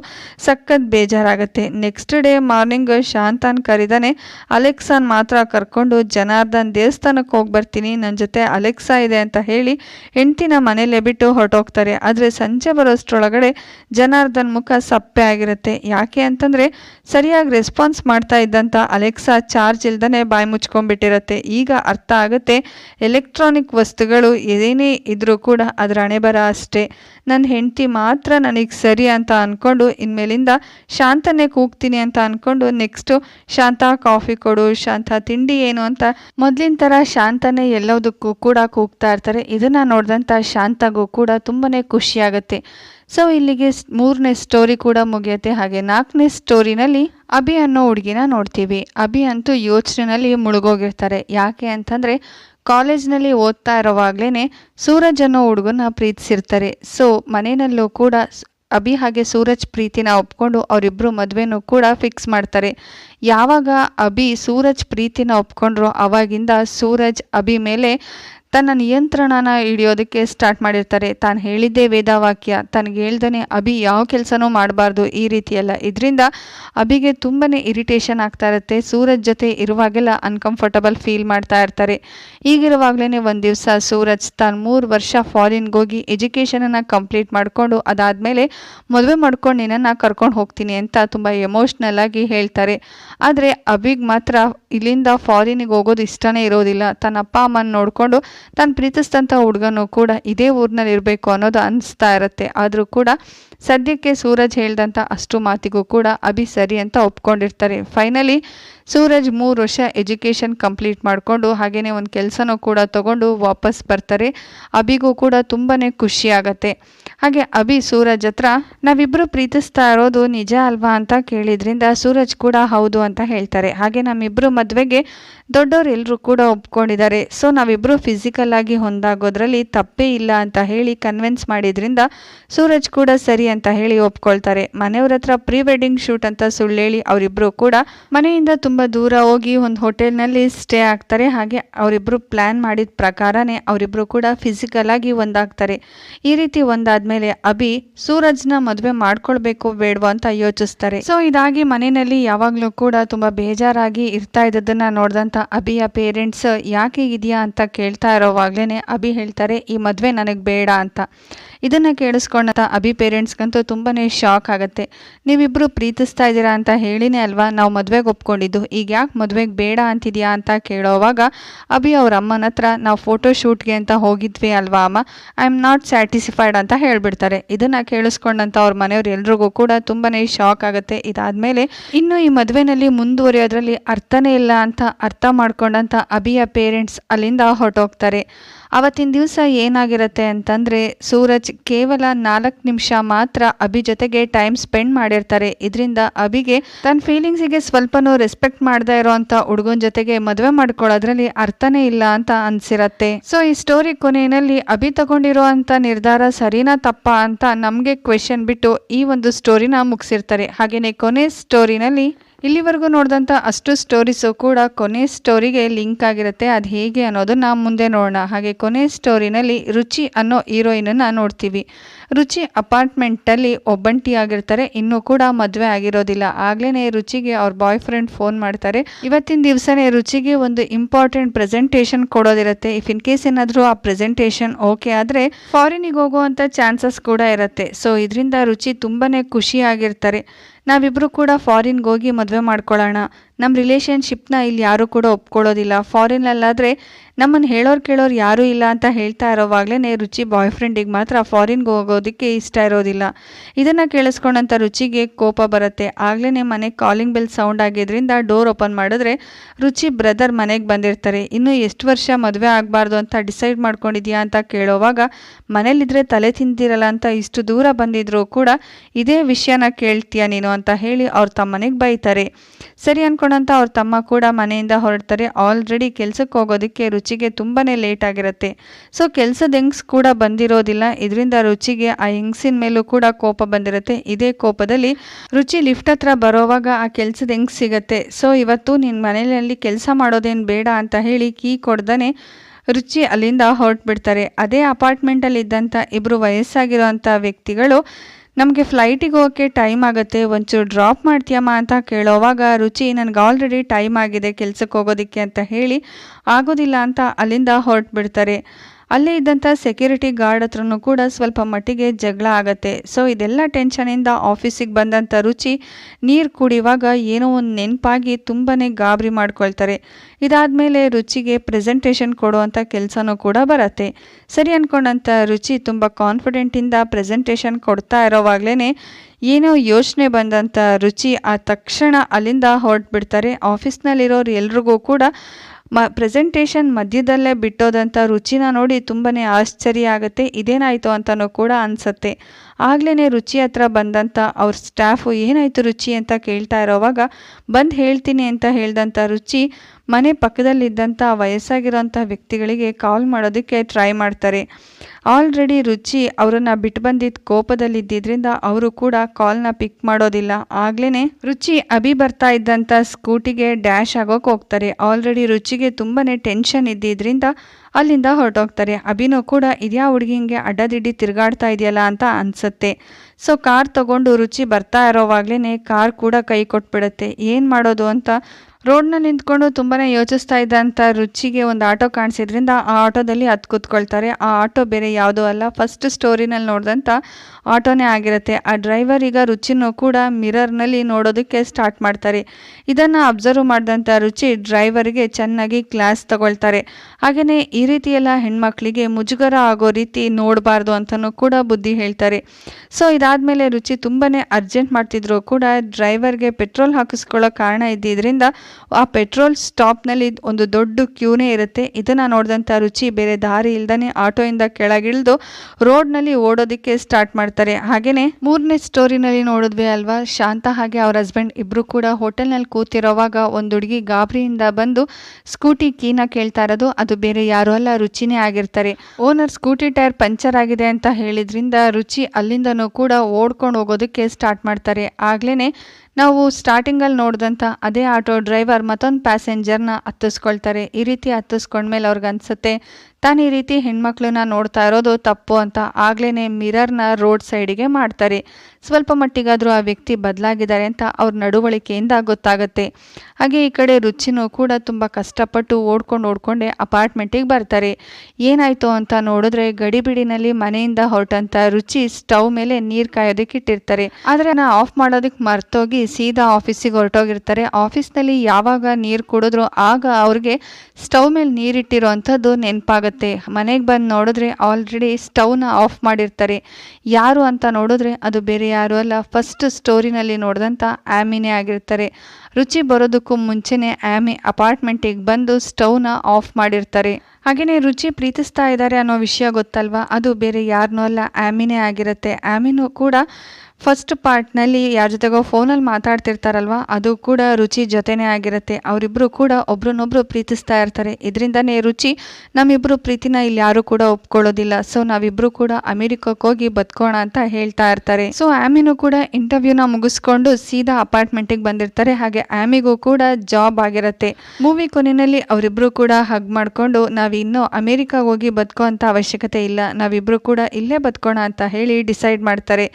ಸಖತ್ ಬೇಜಾರಾಗುತ್ತೆ. ನೆಕ್ಸ್ಟ್ ಡೇ ಮಾರ್ನಿಂಗ್ ಶಾಂತನ್ ಕರೀದಾನೆ, ಅಲೆಕ್ಸಾನ್ ಮಾತ್ರ ಕರ್ಕೊಂಡು ಜನಾರ್ದನ್ ದೇವಸ್ಥಾನಕ್ಕೆ ಹೋಗಿ ಬರ್ತೀನಿ ನನ್ನ ಜೊತೆ ಅಲೆಕ್ಸಾ ಇದೆ ಅಂತ ಹೇಳಿ ಹೆಂಡ್ತಿನ ಮನೇಲೆ ಬಿಟ್ಟು ಹೊರಟೋಗ್ತಾರೆ. ಆದರೆ ಸಂಜೆ ಬರೋಷ್ಟ್ರೊಳಗಡೆ ಜನಾರ್ದನ್ ಮುಖ ಸಪ್ಪೆ ಆಗಿರುತ್ತೆ. ಯಾಕೆ ಅಂತಂದರೆ ಸರಿಯಾಗಿ ರೆಸ್ಪಾನ್ಸ್ ಮಾಡ್ತಾ ಇದ್ದಂಥ ಅಲೆಕ್ಸಾ ಚಾರ್ಜ್ ಇಲ್ದೇ ಬಾಯಿ ಮುಚ್ಕೊಂಡ್ಬಿಟ್ಟಿರುತ್ತೆ. ಈಗ ಅರ್ಥ ಆಗುತ್ತೆ, ಎಲೆಕ್ಟ್ರಾನಿಕ್ ವಸ್ತುಗಳು ಏನೇ ಇದ್ರೂ ಕೂಡ ಅದರ ಹಣೆ ಬರ ಅಷ್ಟೇ. ನನ್ನ ಹೆಂಡತಿ ಮಾತ್ರ ನನಗೆ ಸರಿ ಅಂತ ಅಂದ್ಕೊಂಡು ಇನ್ಮೇಲಿಂದ ಶಾಂತನೇ ಕೂಗ್ತೀನಿ ಅಂತ ಅಂದ್ಕೊಂಡು ನೆಕ್ಸ್ಟು ಶಾಂತ ಕಾಫಿ ಕೊಡು, ಶಾಂತ ತಿಂಡಿ ಏನು ಅಂತ ಮೊದಲಿನ ಥರ ಶಾಂತನೇ ಎಲ್ಲದಕ್ಕೂ ಕೂಡ ಕೂಗ್ತಾ ಇರ್ತಾರೆ. ಇದನ್ನು ನೋಡಿದಂಥ ಶಾಂತಗೂ ಕೂಡ ತುಂಬಾ ಖುಷಿಯಾಗುತ್ತೆ ಸೊ ಇಲ್ಲಿಗೆ ಮೂರನೇ ಸ್ಟೋರಿ ಕೂಡ ಮುಗಿಯುತ್ತೆ. ಹಾಗೆ ನಾಲ್ಕನೇ ಸ್ಟೋರಿನಲ್ಲಿ ಅಭಿ ಅನ್ನೋ ಹುಡುಗಿನ ನೋಡ್ತೀವಿ. ಅಭಿ ಅಂತೂ ಯೋಚನೆಯಲ್ಲಿ ಮುಳುಗೋಗಿರ್ತಾರೆ. ಯಾಕೆ ಅಂತಂದರೆ ಕಾಲೇಜ್ನಲ್ಲಿ ಓದ್ತಾ ಇರೋವಾಗ್ಲೇ ಸೂರಜ್ ಅನ್ನೋ ಹುಡುಗನ ಪ್ರೀತಿಸಿರ್ತಾರೆ. ಸೊ, ಮನೆಯಲ್ಲೂ ಕೂಡ ಅಭಿ ಹಾಗೆ ಸೂರಜ್ ಪ್ರೀತಿನ ಒಪ್ಕೊಂಡು ಅವರಿಬ್ಬರು ಮದುವೆನೂ ಕೂಡ ಫಿಕ್ಸ್ ಮಾಡ್ತಾರೆ. ಯಾವಾಗ ಅಭಿ ಸೂರಜ್ ಪ್ರೀತಿನ ಒಪ್ಕೊಂಡ್ರೋ ಅವಾಗಿಂದ ಸೂರಜ್ ಅಭಿ ಮೇಲೆ ತನ್ನ ನಿಯಂತ್ರಣನ ಹಿಡಿಯೋದಕ್ಕೆ ಸ್ಟಾರ್ಟ್ ಮಾಡಿರ್ತಾರೆ. ತಾನು ಹೇಳಿದ್ದೇ ವೇದವಾಕ್ಯ, ತನಗೆ ಹೇಳ್ದೇ ಅಭಿ ಯಾವ ಕೆಲಸನೂ ಮಾಡಬಾರ್ದು. ಈ ರೀತಿಯೆಲ್ಲ. ಇದರಿಂದ ಅಭಿಗೆ ತುಂಬಾ ಇರಿಟೇಷನ್ ಆಗ್ತಾ ಇರುತ್ತೆ. ಸೂರಜ್ ಜೊತೆ ಇರುವಾಗೆಲ್ಲ ಅನ್ಕಂಫರ್ಟಬಲ್ ಫೀಲ್ ಮಾಡ್ತಾ ಇರ್ತಾರೆ. ಈಗಿರುವಾಗಲೇ ಒಂದು ದಿವಸ ಸೂರಜ್ ತಾನು ಮೂರು ವರ್ಷ ಫಾರಿನ್ಗೆ ಹೋಗಿ ಎಜುಕೇಷನನ್ನು ಕಂಪ್ಲೀಟ್ ಮಾಡಿಕೊಂಡು, ಅದಾದಮೇಲೆ ಮದುವೆ ಮಾಡ್ಕೊಂಡು ನಿನ್ನನ್ನು ಕರ್ಕೊಂಡು ಹೋಗ್ತೀನಿ ಅಂತ ತುಂಬ ಎಮೋಷ್ನಲ್ ಆಗಿ ಹೇಳ್ತಾರೆ. ಆದರೆ ಅಭಿಗೆ ಮಾತ್ರ ಇಲ್ಲಿಂದ ಫಾರಿನಿಗೆ ಹೋಗೋದು ಇಷ್ಟನೇ ಇರೋದಿಲ್ಲ. ತನ್ನ ಅಪ್ಪ ಅಮ್ಮನ ನೋಡಿಕೊಂಡು ತಾನು ಪ್ರೀತಿಸಿದಂಥ ಹುಡುಗನೂ ಕೂಡ ಇದೇ ಊರಿನಲ್ಲಿ ಇರಬೇಕು ಅನ್ನೋದು ಅನಿಸ್ತಾ ಇರುತ್ತೆ. ಆದರೂ ಕೂಡ ಸದ್ಯಕ್ಕೆ ಸೂರಜ್ ಹೇಳ್ದಂಥ ಅಷ್ಟು ಮಾತಿಗೂ ಕೂಡ ಅಭಿ ಸರಿ ಅಂತ ಒಪ್ಕೊಂಡಿರ್ತಾರೆ. ಫೈನಲಿ ಸೂರಜ್ ಮೂರು ವರ್ಷ ಎಜುಕೇಷನ್ ಕಂಪ್ಲೀಟ್ ಮಾಡಿಕೊಂಡು ಹಾಗೆಯೇ ಒಂದು ಕೆಲಸನೂ ಕೂಡ ತಗೊಂಡು ವಾಪಸ್ ಬರ್ತಾರೆ. ಅಭಿಗೂ ಕೂಡ ತುಂಬಾ ಖುಷಿ ಆಗತ್ತೆ. ಹಾಗೆ ಅಭಿ ಸೂರಜ್ ಹತ್ರ ನಾವಿಬ್ಬರು ಪ್ರೀತಿಸ್ತಾ ಇರೋದು ನಿಜ ಅಲ್ವಾ? ಅಂತ ಕೇಳಿದ್ರಿಂದ ಸೂರಜ್ ಕೂಡ ಹೌದು ಅಂತ ಹೇಳ್ತಾರೆ. ಹಾಗೆ ನಮ್ಮಿಬ್ಬರು ಮದುವೆಗೆ ದೊಡ್ಡವ್ರು ಎಲ್ಲರೂ ಕೂಡ ಒಪ್ಕೊಂಡಿದ್ದಾರೆ. ಸೊ ನಾವಿಬ್ಬರು ಫಿಸಿಕಲ್ ಆಗಿ ಹೊಂದಾಗೋದ್ರಲ್ಲಿ ತಪ್ಪೇ ಇಲ್ಲ ಅಂತ ಹೇಳಿ ಕನ್ವಿನ್ಸ್ ಮಾಡಿದ್ರಿಂದ ಸೂರಜ್ ಕೂಡ ಸರಿ ಅಂತ ಹೇಳಿ ಒಪ್ಕೊಳ್ತಾರೆ. ಮನೆಯವ್ರ ಹತ್ರ ಪ್ರೀ ವೆಡ್ಡಿಂಗ್ ಶೂಟ್ ಅಂತ ಸುಳ್ಳು ಹೇಳಿ ಅವರಿಬ್ಬರು ಕೂಡ ಮನೆಯಿಂದ ತುಂಬ ದೂರ ಹೋಗಿ ಒಂದು ಹೋಟೆಲ್ನಲ್ಲಿ ಸ್ಟೇ ಆಗ್ತಾರೆ. ಹಾಗೆ ಅವರಿಬ್ಬರು ಪ್ಲ್ಯಾನ್ ಮಾಡಿದ ಪ್ರಕಾರನೇ ಅವರಿಬ್ಬರು ಕೂಡ ಫಿಸಿಕಲ್ ಆಗಿ ಒಂದಾಗ್ತಾರೆ. ಈ ರೀತಿ ಒಂದಾದ್ಮೇಲೆ ಅಭಿ ಸೂರಜ್ನ ಮದುವೆ ಮಾಡ್ಕೊಳ್ಬೇಕು ಬೇಡವಾ ಅಂತ ಯೋಚಿಸ್ತಾರೆ. ಸೊ ಇದಾಗಿ ಮನೆಯಲ್ಲಿ ಯಾವಾಗಲೂ ಕೂಡ ತುಂಬ ಬೇಜಾರಾಗಿ ಇರ್ತಾ ಇದ್ದದನ್ನ ನೋಡಿದಂಥ ಅಭಿಯ ಪೇರೆಂಟ್ಸ್ ಯಾಕೆ ಇದೆಯಾ? ಅಂತ ಕೇಳ್ತಾ ಇರೋವಾಗ್ಲೇ ಅಭಿ ಹೇಳ್ತಾರೆ ಈ ಮದುವೆ ನನಗೆ ಬೇಡ ಅಂತ. ಇದನ್ನು ಕೇಳಿಸ್ಕೊಂಡಂಥ ಅಭಿ ಪೇರೆಂಟ್ಸ್ಗಂತೂ ತುಂಬಾ ಶಾಕ್ ಆಗುತ್ತೆ. ನೀವಿಬ್ಬರು ಪ್ರೀತಿಸ್ತಾ ಇದ್ದೀರಾ ಅಂತ ಹೇಳಿನೇ ಅಲ್ವಾ? ನಾವು ಮದುವೆಗೆ ಒಪ್ಕೊಂಡಿದ್ದು. ಈಗ ಯಾಕೆ ಮದುವೆಗೆ ಬೇಡ ಅಂತಿದ್ಯಾ ಅಂತ ಕೇಳೋವಾಗ ಅಭಿ ಅವ್ರ ಅಮ್ಮನ ಹತ್ರ ನಾವು ಫೋಟೋ ಶೂಟ್ಗೆ ಅಂತ ಹೋಗಿದ್ವಿ ಅಲ್ವಾ ಅಮ್ಮ? ಐ ಆಮ್ ನಾಟ್ ಸ್ಯಾಟಿಸ್ಫೈಡ್ ಅಂತ ಹೇಳಿಬಿಡ್ತಾರೆ. ಇದನ್ನು ಕೇಳಿಸ್ಕೊಂಡಂಥ ಅವ್ರ ಮನೆಯವ್ರು ಎಲ್ರಿಗೂ ಕೂಡ ತುಂಬಾ ಶಾಕ್ ಆಗುತ್ತೆ. ಇದಾದಮೇಲೆ ಇನ್ನು ಈ ಮದುವೆನಲ್ಲಿ ಮುಂದುವರಿಯೋದ್ರಲ್ಲಿ ಅರ್ಥನೇ ಇಲ್ಲ ಅಂತ ಅರ್ಥ ಮಾಡ್ಕೊಂಡಂಥ ಅಭಿಯ ಪೇರೆಂಟ್ಸ್ ಅಲ್ಲಿಂದ ಹೊರಟೋಗ್ತಾರೆ. ಅವತ್ತಿನ ದಿವಸ ಏನಾಗಿರುತ್ತೆ ಅಂತಂದರೆ ಸೂರಜ್ ಕೇವಲ ನಾಲ್ಕು ನಿಮಿಷ ಮಾತ್ರ ಅಭಿ ಜೊತೆಗೆ ಟೈಮ್ ಸ್ಪೆಂಡ್ ಮಾಡಿರ್ತಾರೆ. ಇದರಿಂದ ಅಭಿಗೆ ತನ್ನ ಫೀಲಿಂಗ್ಸಿಗೆ ಸ್ವಲ್ಪನೂ ರೆಸ್ಪೆಕ್ಟ್ ಮಾಡದೇ ಇರೋವಂಥ ಹುಡುಗನ ಜೊತೆಗೆ ಮದುವೆ ಮಾಡ್ಕೊಳ್ಳೋದ್ರಲ್ಲಿ ಅರ್ಥನೇ ಇಲ್ಲ ಅಂತ ಅನಿಸಿರತ್ತೆ. ಸೊ ಈ ಸ್ಟೋರಿ ಕೊನೆಯಲ್ಲಿ ಅಭಿ ತಗೊಂಡಿರೋ ಅಂಥ ನಿರ್ಧಾರ ಸರಿನಾ ತಪ್ಪಾ ಅಂತ ನಮಗೆ ಕ್ವೆಶನ್ ಬಿಟ್ಟು ಈ ಒಂದು ಸ್ಟೋರಿನ ಮುಗಿಸಿರ್ತಾರೆ. ಹಾಗೆಯೇ ಕೊನೆ ಸ್ಟೋರಿನಲ್ಲಿ ಇಲ್ಲಿವರೆಗೂ ನೋಡಿದಂಥ ಅಷ್ಟು ಸ್ಟೋರೀಸು ಕೂಡ ಕೊನೆ ಸ್ಟೋರಿಗೆ ಲಿಂಕ್ ಆಗಿರುತ್ತೆ. ಅದು ಹೇಗೆ ಅನ್ನೋದನ್ನ ಮುಂದೆ ನೋಡೋಣ. ಹಾಗೆ ಕೊನೆ ಸ್ಟೋರಿನಲ್ಲಿ ರುಚಿ ಅನ್ನೋ ಹೀರೋಯಿನನ್ನು ನೋಡ್ತೀವಿ. ರುಚಿ ಅಪಾರ್ಟ್ಮೆಂಟಲ್ಲಿ ಒಬ್ಬಂಟಿಯಾಗಿರ್ತಾರೆ. ಇನ್ನೂ ಕೂಡ ಮದುವೆ ಆಗಿರೋದಿಲ್ಲ. ಆಗ್ಲೇ ರುಚಿಗೆ ಅವ್ರ ಬಾಯ್ ಫ್ರೆಂಡ್ ಫೋನ್ ಮಾಡ್ತಾರೆ. ಇವತ್ತಿನ ದಿವಸನೇ ರುಚಿಗೆ ಒಂದು ಇಂಪಾರ್ಟೆಂಟ್ ಪ್ರೆಸೆಂಟೇಷನ್ ಕೊಡೋದಿರುತ್ತೆ. ಇಫ್ ಇನ್ ಕೇಸ್ ಏನಾದರೂ ಆ ಪ್ರೆಸೆಂಟೇಷನ್ ಓಕೆ ಆದರೆ ಫಾರಿನಿಗೆ ಹೋಗುವಂಥ ಚಾನ್ಸಸ್ ಕೂಡ ಇರುತ್ತೆ. ಸೊ, ಇದರಿಂದ ರುಚಿ ತುಂಬಾ ಖುಷಿಯಾಗಿರ್ತಾರೆ. ನಾವಿಬ್ಬರು ಕೂಡ ಫಾರಿನ್ಗೆ ಹೋಗಿ ಮದುವೆ ಮಾಡ್ಕೊಳ್ಳೋಣ. ನಮ್ಮ ರಿಲೇಷನ್ಶಿಪ್ನ ಇಲ್ಲಿ ಯಾರೂ ಕೂಡ ಒಪ್ಕೊಳ್ಳೋದಿಲ್ಲ. ಫಾರಿನಲ್ಲಾದರೆ ನಮ್ಮನ್ನು ಹೇಳೋರು ಕೇಳೋರು ಯಾರೂ ಇಲ್ಲ ಅಂತ ಹೇಳ್ತಾ ಇರೋವಾಗಲೇ ರುಚಿ ಬಾಯ್ ಫ್ರೆಂಡಿಗೆ ಮಾತ್ರ ಫಾರಿನ್ಗೆ ಹೋಗೋದಕ್ಕೆ ಇಷ್ಟ ಇರೋದಿಲ್ಲ. ಇದನ್ನು ಕೇಳಿಸ್ಕೊಂಡಂಥ ರುಚಿಗೆ ಕೋಪ ಬರುತ್ತೆ. ಆಗಲೇ ಮನೆ ಕಾಲಿಂಗ್ ಬೆಲ್ ಸೌಂಡ್ ಆಗಿದ್ದರಿಂದ ಡೋರ್ ಓಪನ್ ಮಾಡಿದ್ರೆ ರುಚಿ ಬ್ರದರ್ ಮನೆಗೆ ಬಂದಿರ್ತಾರೆ. ಇನ್ನು ಎಷ್ಟು ವರ್ಷ ಮದುವೆ ಆಗಬಾರ್ದು ಅಂತ ಡಿಸೈಡ್ ಮಾಡ್ಕೊಂಡಿದ್ಯಾ ಅಂತ ಕೇಳೋವಾಗ ಮನೇಲಿದ್ರೆ ತಲೆ ತಿಂದಿರಲ್ಲ ಅಂತ ಇಷ್ಟು ದೂರ ಬಂದಿದ್ರು ಕೂಡ ಇದೇ ವಿಷಯನ ಕೇಳ್ತೀಯ ನೀನು ಅಂತ ಹೇಳಿ ಅವ್ರ ತಮ್ಮನೆಗೆ ಬೈತಾರೆ. ಸರಿ ಅನ್ಕೊಂಡಂತ ಅವ್ರ ತಮ್ಮ ಕೂಡ ಮನೆಯಿಂದ ಹೊರಡ್ತಾರೆ. ಆಲ್ರೆಡಿ ಕೆಲ್ಸಕ್ಕೆ ಹೋಗೋದಕ್ಕೆ ರುಚಿಗೆ ತುಂಬಾ ಲೇಟ್ ಆಗಿರುತ್ತೆ. ಸೊ ಕೆಲ್ಸದ ಹೆಂಗ್ಸ್ ಕೂಡ ಬಂದಿರೋದಿಲ್ಲ. ಇದರಿಂದ ರುಚಿಗೆ ಆ ಹೆಂಗ್ಸಿನ ಮೇಲೂ ಕೂಡ ಕೋಪ ಬಂದಿರುತ್ತೆ. ಇದೇ ಕೋಪದಲ್ಲಿ ರುಚಿ ಲಿಫ್ಟ್ ಹತ್ರ ಬರೋವಾಗ ಆ ಕೆಲ್ಸದ ಹೆಂಗ್ ಸಿಗತ್ತೆ. ಸೊ ಇವತ್ತು ನಿನ್ನ ಮನೆಯಲ್ಲಿ ಕೆಲಸ ಮಾಡೋದೇನು ಬೇಡ ಅಂತ ಹೇಳಿ ಕೀ ಕೊಡ್ದೇ ರುಚಿ ಅಲ್ಲಿಂದ ಹೊರಟ್ಬಿಡ್ತಾರೆ ಅದೇ ಅಪಾರ್ಟ್ಮೆಂಟಲ್ಲಿದ್ದಂಥ ಇಬ್ಬರು ವಯಸ್ಸಾಗಿರುವಂಥ ವ್ಯಕ್ತಿಗಳು ನಮಗೆ ಫ್ಲೈಟಿಗೆ ಹೋಗೋಕ್ಕೆ ಟೈಮ್ ಆಗುತ್ತೆ, ಒಂಚೂರು ಡ್ರಾಪ್ ಮಾಡ್ತೀಯಮ್ಮ ಅಂತ ಕೇಳೋವಾಗ ರುಚಿ ನನಗೆ ಆಲ್ರೆಡಿ ಟೈಮ್ ಆಗಿದೆ ಕೆಲಸಕ್ಕೆ ಹೋಗೋದಕ್ಕೆ ಅಂತ ಹೇಳಿ, ಆಗೋದಿಲ್ಲ ಅಂತ ಅಲ್ಲಿಂದ ಹೊರಟ್ಬಿಡ್ತಾರೆ ಅಲ್ಲೇ ಇದ್ದಂಥ ಸೆಕ್ಯೂರಿಟಿ ಗಾರ್ಡ್ ಹತ್ರನೂ ಕೂಡ ಸ್ವಲ್ಪ ಮಟ್ಟಿಗೆ ಜಗಳ ಆಗತ್ತೆ. ಸೊ ಇದೆಲ್ಲ ಟೆನ್ಷನಿಂದ ಆಫೀಸಿಗೆ ಬಂದಂಥ ರುಚಿ, ನೀರು ಕುಡಿಯುವಾಗ ಏನೋ ಒಂದು ನೆನಪಾಗಿ ತುಂಬಾ ಗಾಬರಿ ಮಾಡ್ಕೊಳ್ತಾರೆ. ಇದಾದಮೇಲೆ ರುಚಿಗೆ ಪ್ರೆಸೆಂಟೇಷನ್ ಕೊಡುವಂಥ ಕೆಲಸನೂ ಕೂಡ ಬರುತ್ತೆ. ಸರಿ ಅಂದ್ಕೊಂಡಂಥ ರುಚಿ ತುಂಬ ಕಾನ್ಫಿಡೆಂಟಿಂದ ಪ್ರೆಸೆಂಟೇಷನ್ ಕೊಡ್ತಾ ಇರೋವಾಗಲೇ ಏನೋ ಯೋಚನೆ ಬಂದಂಥ ರುಚಿ ಆ ತಕ್ಷಣ ಅಲ್ಲಿಂದ ಹೊರಟ್ಬಿಡ್ತಾರೆ ಆಫೀಸ್ನಲ್ಲಿರೋರು ಎಲ್ರಿಗೂ ಕೂಡ ಮ ಪ್ರೆಸೆಂಟೇಷನ್ ಮಧ್ಯದಲ್ಲೇ ಬಿಟ್ಟೋದಂಥ ರುಚಿನ ನೋಡಿ ತುಂಬಾ ಆಶ್ಚರ್ಯ ಆಗುತ್ತೆ. ಇದೇನಾಯಿತು ಅಂತಲೂ ಕೂಡ ಅನಿಸುತ್ತೆ. ಆಗ್ಲೇ ರುಚಿ ಹತ್ರ ಬಂದಂಥ ಅವ್ರ ಸ್ಟಾಫು ಏನಾಯಿತು ರುಚಿ ಅಂತ ಕೇಳ್ತಾ ಇರೋವಾಗ, ಬಂದು ಹೇಳ್ತೀನಿ ಅಂತ ಹೇಳ್ದಂಥ ರುಚಿ ಮನೆ ಪಕ್ಕದಲ್ಲಿದ್ದಂಥ ವಯಸ್ಸಾಗಿರೋಂಥ ವ್ಯಕ್ತಿಗಳಿಗೆ ಕಾಲ್ ಮಾಡೋದಕ್ಕೆ ಟ್ರೈ ಮಾಡ್ತಾರೆ. ಆಲ್ರೆಡಿ ರುಚಿ ಅವರನ್ನು ಬಿಟ್ಟು ಬಂದಿದ್ದ ಕೋಪದಲ್ಲಿದ್ದರಿಂದ ಅವರು ಕೂಡ ಕಾಲ್ನ ಪಿಕ್ ಮಾಡೋದಿಲ್ಲ. ಆಗ್ಲೇ ರುಚಿ ಅಭಿ ಬರ್ತಾ ಇದ್ದಂಥ ಸ್ಕೂಟಿಗೆ ಡ್ಯಾಶ್ ಆಗೋಕೆ ಹೋಗ್ತಾರೆ. ಆಲ್ರೆಡಿ ರುಚಿಗೆ ತುಂಬಾ ಟೆನ್ಷನ್ ಇದ್ದಿದ್ದರಿಂದ ಅಲ್ಲಿಂದ ಹೊರಟೋಗ್ತಾರೆ. ಅಭಿನೂ ಕೂಡ ಇದ್ಯಾ ಹುಡುಗಿ ಹಿಂಗೆ ಅಡ್ಡದಿಡ್ಡಿ ತಿರುಗಾಡ್ತಾ ಇದೆಯಲ್ಲ ಅಂತ ಅನಿಸುತ್ತೆ. ಸೊ ಕಾರ್ ತಗೊಂಡು ರುಚಿ ಬರ್ತಾ ಇರೋವಾಗ್ಲೇ ಕಾರ್ ಕೂಡ ಕೈ ಕೊಟ್ಬಿಡುತ್ತೆ. ಏನು ಮಾಡೋದು ಅಂತ ರೋಡ್ನಲ್ಲಿ ನಿಂತ್ಕೊಂಡು ತುಂಬಾ ಯೋಚಿಸ್ತಾ ಇದ್ದಂಥ ರುಚಿಗೆ ಒಂದು ಆಟೋ ಕಾಣಿಸಿದ್ರಿಂದ ಆ ಆಟೋದಲ್ಲಿ ಹತ್ತು ಕೂತ್ಕೊಳ್ತಾರೆ. ಆ ಆಟೋ ಬೇರೆ ಯಾವುದೂ ಅಲ್ಲ. ಫಸ್ಟ್ ಸ್ಟೋರಿನಲ್ಲಿ ನೋಡಿದಂಥ ಆಟೋನೇ ಆಗಿರುತ್ತೆ. ಆ ಡ್ರೈವರ್ ಈಗ ರುಚಿನೂ ಕೂಡ ಮಿರರ್ನಲ್ಲಿ ನೋಡೋದಕ್ಕೆ ಸ್ಟಾರ್ಟ್ ಮಾಡ್ತಾರೆ. ಇದನ್ನು ಅಬ್ಸರ್ವ್ ಮಾಡಿದಂಥ ರುಚಿ ಡ್ರೈವರ್ಗೆ ಚೆನ್ನಾಗಿ ಕ್ಲಾಸ್ ತಗೊಳ್ತಾರೆ. ಹಾಗೆಯೇ ಈ ರೀತಿ ಎಲ್ಲ ಹೆಣ್ಮಕ್ಳಿಗೆ ಮುಜುಗರ ಆಗೋ ರೀತಿ ನೋಡಬಾರ್ದು ಅಂತಲೂ ಕೂಡ ಬುದ್ಧಿ ಹೇಳ್ತಾರೆ. ಸೊ ಇದಾದಮೇಲೆ ರುಚಿ ತುಂಬಾ ಅರ್ಜೆಂಟ್ ಮಾಡ್ತಿದ್ರು ಕೂಡ ಡ್ರೈವರ್ಗೆ ಪೆಟ್ರೋಲ್ ಹಾಕಿಸ್ಕೊಳ್ಳೋ ಕಾರಣ ಇದ್ದಿದ್ದರಿಂದ ಆ ಪೆಟ್ರೋಲ್ ಸ್ಟಾಪ್ನಲ್ಲಿ ಒಂದು ದೊಡ್ಡ ಕ್ಯೂನೇ ಇರುತ್ತೆ. ಇದನ್ನು ನೋಡಿದಂಥ ರುಚಿ ಬೇರೆ ದಾರಿ ಇಲ್ದೇ ಆಟೋಯಿಂದ ಕೆಳಗಿಳಿದು ರೋಡ್ನಲ್ಲಿ ಓಡೋದಕ್ಕೆ ಸ್ಟಾರ್ಟ್ ಮಾಡ್ತಾರೆ. ಹಾಗೆಯೇ ಮೂರನೇ ಸ್ಟೋರಿನಲ್ಲಿ ನೋಡಿದ್ವಿ ಅಲ್ವಾ? ಶಾಂತ ಹಾಗೆ ಅವ್ರ ಹಸ್ಬೆಂಡ್ ಇಬ್ಬರು ಕೂಡ ಹೋಟೆಲ್ನಲ್ಲಿ ಕೂತಿರೋವಾಗ ಒಂದು ಹುಡುಗಿ ಗಾಬರಿಯಿಂದ ಬಂದು ಸ್ಕೂಟಿ ಕೀನ ಕೇಳ್ತಾ ಇರೋದು. ಅದು ಬೇರೆ ಯಾರು ಅಲ್ಲ, ರುಚಿನೇ ಆಗಿರ್ತಾರೆ. ಓನರ್ ಸ್ಕೂಟಿ ಟೈರ್ ಪಂಚರ್ ಆಗಿದೆ ಅಂತ ಹೇಳಿದ್ರಿಂದ ರುಚಿ ಅಲ್ಲಿಂದನೂ ಕೂಡ ಓಡ್ಕೊಂಡು ಹೋಗೋದಕ್ಕೆ ಸ್ಟಾರ್ಟ್ ಮಾಡ್ತಾರೆ. ಆಗ್ಲೇ ನಾವು ಸ್ಟಾರ್ಟಿಂಗಲ್ಲಿ ನೋಡಿದಂಥ ಅದೇ ಆಟೋ ಡ್ರೈವರ್ ಮತ್ತೊಂದು ಪ್ಯಾಸೆಂಜರ್ನ ಹತ್ತಿಸ್ಕೊಳ್ತಾರೆ. ಈ ರೀತಿ ಹತ್ತಿಸ್ಕೊಂಡ್ಮೇಲೆ ಅವ್ರಿಗೆ ಅನಿಸುತ್ತೆ ತಾನು ಈ ರೀತಿ ಹೆಣ್ಮಕ್ಳನ್ನ ನೋಡ್ತಾ ಇರೋದು ತಪ್ಪು ಅಂತ ಆಗ್ಲೇ ಮಿರರ್ನ ರೋಡ್ ಸೈಡಿಗೆ ಮಾಡ್ತಾರೆ. ಸ್ವಲ್ಪ ಮಟ್ಟಿಗಾದರೂ ಆ ವ್ಯಕ್ತಿ ಬದಲಾಗಿದ್ದಾರೆ ಅಂತ ಅವ್ರ ನಡವಳಿಕೆಯಿಂದ ಗೊತ್ತಾಗುತ್ತೆ. ಹಾಗೆ ಈ ಕಡೆ ರುಚಿನೂ ಕೂಡ ತುಂಬ ಕಷ್ಟಪಟ್ಟು ಓಡ್ಕೊಂಡು ಓಡ್ಕೊಂಡೆ ಅಪಾರ್ಟ್ಮೆಂಟಿಗೆ ಬರ್ತಾರೆ. ಏನಾಯಿತು ಅಂತ ನೋಡಿದ್ರೆ ಗಡಿಬಿಡಿನಲ್ಲಿ ಮನೆಯಿಂದ ಹೊರಟಂತ ರುಚಿ ಸ್ಟವ್ ಮೇಲೆ ನೀರು ಕಾಯೋದಕ್ಕೆ ಇಟ್ಟಿರ್ತಾರೆ. ಆದರೆ ನಾ ಆಫ್ ಮಾಡೋದಕ್ಕೆ ಮರ್ತೋಗಿ ಸೀದಾ ಆಫೀಸಿಗೆ ಹೊರಟೋಗಿರ್ತಾರೆ. ಆಫೀಸ್ನಲ್ಲಿ ಯಾವಾಗ ನೀರು ಕುಡಿದ್ರು ಆಗ ಅವ್ರಿಗೆ ಸ್ಟವ್ ಮೇಲೆ ನೀರಿಟ್ಟಿರೋ ಅಂಥದ್ದು ನೆನಪಾಗುತ್ತೆ. ಮನೆಗೆ ಬಂದು ನೋಡಿದ್ರೆ ಆಲ್ರೆಡಿ ಸ್ಟವ್ನ ಆಫ್ ಮಾಡಿರ್ತಾರೆ. ಯಾರು ಅಂತ ನೋಡಿದ್ರೆ ಅದು ಬೇರೆ ಯಾರು ಅಲ್ಲ. ಫಸ್ಟ್ ಸ್ಟೋರಿನಲ್ಲಿ ನೋಡಿದಂಥ ಆ್ಯಮಿನೇ ಆಗಿರ್ತಾರೆ. ರುಚಿ ಬರೋದಕ್ಕೂ ಮುಂಚೆನೇ ಆ್ಯಮಿ ಅಪಾರ್ಟ್ಮೆಂಟಿಗೆ ಬಂದು ಸ್ಟವ್ನ ಆಫ್ ಮಾಡಿರ್ತಾರೆ. ಹಾಗೆಯೇ ರುಚಿ ಪ್ರೀತಿಸ್ತಾ ಇದ್ದಾರೆ ಅನ್ನೋ ವಿಷಯ ಗೊತ್ತಲ್ವಾ? ಅದು ಬೇರೆ ಯಾರನ್ನೂ ಅಲ್ಲ ಆ್ಯಮಿನೇ ಆಗಿರುತ್ತೆ. ಆ್ಯಮಿನೂ ಕೂಡ ಫಸ್ಟ್ ಪಾರ್ಟ್ನಲ್ಲಿ ಯಾರ ಜೊತೆಗೋ ಫೋನಲ್ಲಿ ಮಾತಾಡ್ತಿರ್ತಾರಲ್ವ, ಅದು ಕೂಡ ರುಚಿ ಜೊತೆನೇ ಆಗಿರುತ್ತೆ. ಅವರಿಬ್ಬರು ಕೂಡ ಒಬ್ರನ್ನೊಬ್ರು ಪ್ರೀತಿಸ್ತಾ ಇರ್ತಾರೆ. ಇದರಿಂದನೇ ರುಚಿ ನಮ್ಮಿಬ್ಬರು ಪ್ರೀತಿನ ಇಲ್ಲಿ ಯಾರು ಕೂಡ ಒಪ್ಕೊಳ್ಳೋದಿಲ್ಲ. ಸೊ ನಾವಿಬ್ಬರು ಕೂಡ ಅಮೆರಿಕಕ್ಕೆ ಹೋಗಿ ಬದುಕೋಣ ಅಂತ ಹೇಳ್ತಾ ಇರ್ತಾರೆ. ಸೊ ಆ್ಯಮಿನೂ ಕೂಡ ಇಂಟರ್ವ್ಯೂನ ಮುಗಿಸ್ಕೊಂಡು ಸೀದಾ ಅಪಾರ್ಟ್ಮೆಂಟಿಗೆ ಬಂದಿರ್ತಾರೆ. ಹಾಗೆ ಆಮಿಗೂ ಕೂಡ ಜಾಬ್ ಆಗಿರುತ್ತೆ. ಮೂವಿ ಕೊನೆಯಲ್ಲಿ ಅವರಿಬ್ಬರು ಕೂಡ ಹಗ್ ಮಾಡಿಕೊಂಡು, ನಾವು ಇನ್ನೂ ಅಮೆರಿಕಾಗೆ ಹೋಗಿ ಬದುಕೋ ಅಂತ ಅವಶ್ಯಕತೆ ಇಲ್ಲ. ನಾವಿಬ್ಬರು ಕೂಡ ಇಲ್ಲೇ ಬದುಕೋಣ ಅಂತ ಹೇಳಿ ಡಿಸೈಡ್ ಮಾಡ್ತಾರೆ.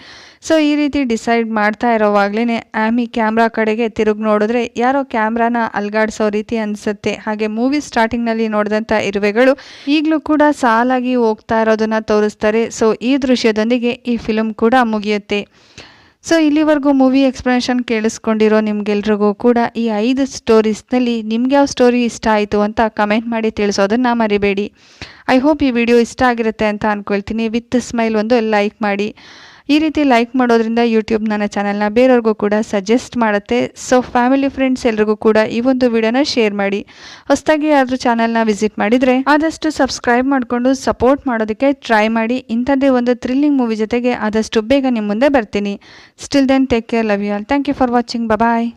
ಸೊ ಈ ರೀತಿ ಡಿಸೈಡ್ ಮಾಡ್ತಾ ಇರೋವಾಗ್ಲೇ ಆ್ಯಮಿ ಕ್ಯಾಮ್ರಾ ಕಡೆಗೆ ತಿರುಗಿ ನೋಡಿದ್ರೆ ಯಾರೋ ಕ್ಯಾಮ್ರಾನ ಅಲ್ಗಾಡಿಸೋ ರೀತಿ ಅನಿಸುತ್ತೆ. ಹಾಗೆ ಮೂವಿ ಸ್ಟಾರ್ಟಿಂಗ್ನಲ್ಲಿ ನೋಡಿದಂಥ ಇರುವೆಗಳು ಈಗಲೂ ಕೂಡ ಸಾಲಾಗಿ ಹೋಗ್ತಾ ಇರೋದನ್ನು ತೋರಿಸ್ತಾರೆ. ಸೊ ಈ ದೃಶ್ಯದೊಂದಿಗೆ ಈ ಫಿಲಮ್ ಕೂಡ ಮುಗಿಯುತ್ತೆ. ಸೊ ಇಲ್ಲಿವರೆಗೂ ಮೂವಿ ಎಕ್ಸ್ಪ್ಲನೇಷನ್ ಕೇಳಿಸ್ಕೊಂಡಿರೋ ನಿಮ್ಗೆಲ್ರಿಗೂ ಕೂಡ ಈ ಐದು ಸ್ಟೋರೀಸ್ನಲ್ಲಿ ನಿಮ್ಗೆ ಯಾವ ಸ್ಟೋರಿ ಇಷ್ಟ ಆಯಿತು ಅಂತ ಕಮೆಂಟ್ ಮಾಡಿ ತಿಳಿಸೋದನ್ನು ಮರಿಬೇಡಿ. ಐ ಹೋಪ್ ಈ ವಿಡಿಯೋ ಇಷ್ಟ ಆಗಿರುತ್ತೆ ಅಂತ ಅಂದ್ಕೊಳ್ತೀನಿ ವಿತ್ ಸ್ಮೈಲ್ ಒಂದು ಲೈಕ್ ಮಾಡಿ. ಈ ರೀತಿ ಲೈಕ್ ಮಾಡೋದ್ರಿಂದ ಯೂಟ್ಯೂಬ್ ನನ್ನ ಚಾನಲ್ನ ಬೇರೆಯವ್ರಿಗೂ ಕೂಡ ಸಜೆಸ್ಟ್ ಮಾಡುತ್ತೆ. ಸೊ ಫ್ಯಾಮಿಲಿ ಫ್ರೆಂಡ್ಸ್ ಎಲ್ರಿಗೂ ಕೂಡ ಈ ಒಂದು ವಿಡಿಯೋನ ಶೇರ್ ಮಾಡಿ. ಹೊಸದಾಗಿ ಯಾರಾದರೂ ಚಾನಲ್ನ ವಿಸಿಟ್ ಮಾಡಿದರೆ ಆದಷ್ಟು ಸಬ್ಸ್ಕ್ರೈಬ್ ಮಾಡಿಕೊಂಡು ಸಪೋರ್ಟ್ ಮಾಡೋದಕ್ಕೆ ಟ್ರೈ ಮಾಡಿ. ಇಂಥದ್ದೇ ಒಂದು ಥ್ರಿಲ್ಲಿಂಗ್ ಮೂವಿ ಜೊತೆಗೆ ಆದಷ್ಟು ಬೇಗ ನಿಮ್ಮ ಮುಂದೆ ಬರ್ತೀನಿ. Still then take care love you all thank you for watching bye